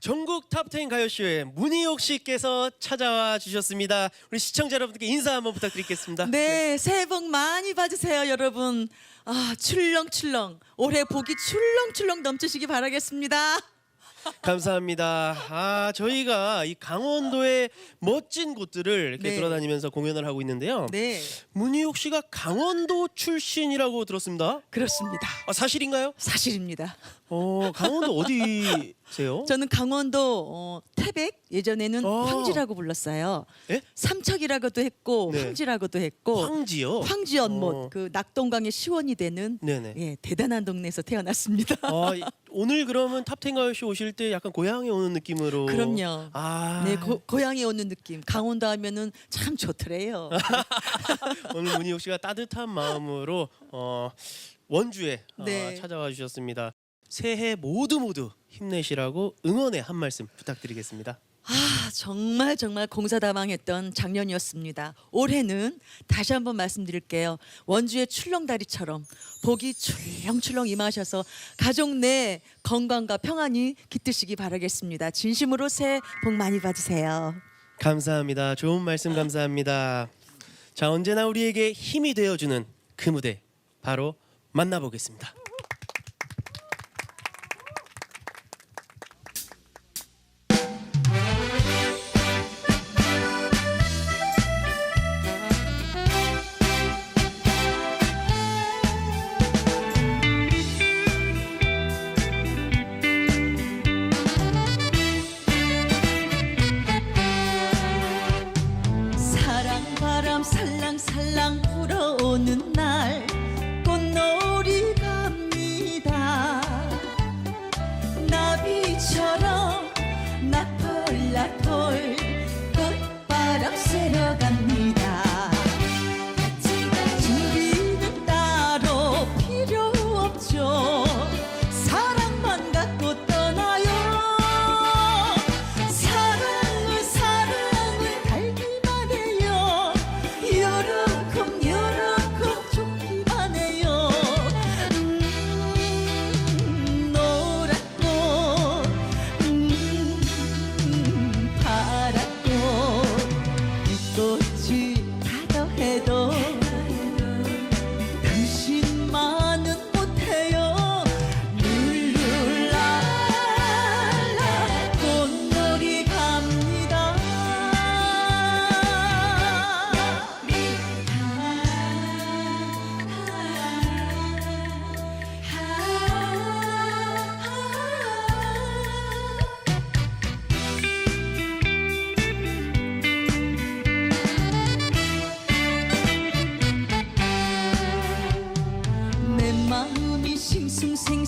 전국 탑10 가요쇼에 문희옥 씨께서 찾아와 주셨습니다. 우리 시청자 여러분께 인사 한번 부탁드리겠습니다. 네, 새해 복 많이 받으세요, 여러분. 아, 출렁출렁. 올해 복이 출렁출렁 넘치시기 바라겠습니다. 감사합니다. 아, 저희가 이 강원도의 멋진 곳들을 이렇게 네. 돌아다니면서 공연을 하고 있는데요. 네, 문희옥 씨가 강원도 출신이라고 들었습니다. 그렇습니다. 아, 사실인가요? 사실입니다. 어, 강원도 어디세요? 저는 강원도 어, 태백 예전에는 아. 황지라고 불렀어요. 예? 삼척이라고도 했고 네. 황지라고도 했고 황지요. 황지 연못 어. 그 낙동강의 시원이 되는 네네. 예, 대단한 동네에서 태어났습니다. 어, 이- 오늘 그러면 탑10 가요쇼 오실 때 약간 고향에 오는 느낌으로. 그럼요. 아, 네, 고, 고향에 오는 느낌. 강원도 하면은 참 좋더래요. 오늘 문희옥 씨가 따뜻한 마음으로 어, 원주에 어, 네. 찾아와 주셨습니다. 새해 모두 모두 힘내시라고 응원의 한 말씀 부탁드리겠습니다. 아 정말 정말 공사다망했던 작년이었습니다. 올해는 다시 한번 말씀드릴게요. 원주의 출렁다리처럼 복이 출렁출렁 임하셔서 가족 내 건강과 평안이 깃드시기 바라겠습니다. 진심으로 새해 복 많이 받으세요. 감사합니다. 좋은 말씀 감사합니다. 자 언제나 우리에게 힘이 되어주는 그 무대 바로 만나보겠습니다. 바람 살랑살랑 불어오는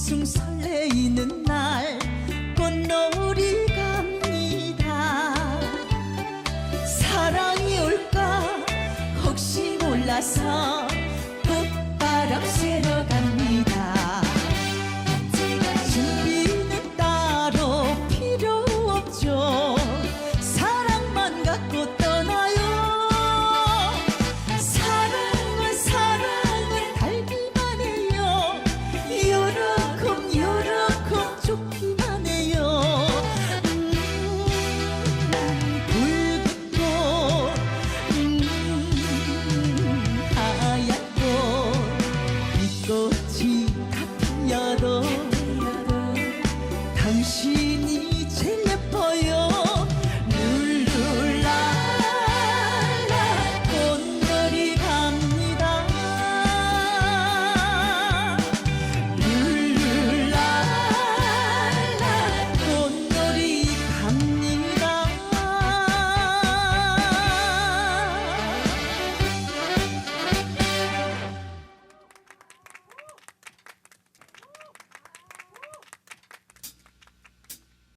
숭생숭 설레이는 날 꽃놀이 갑니다. 사랑이 올까 혹시 몰라서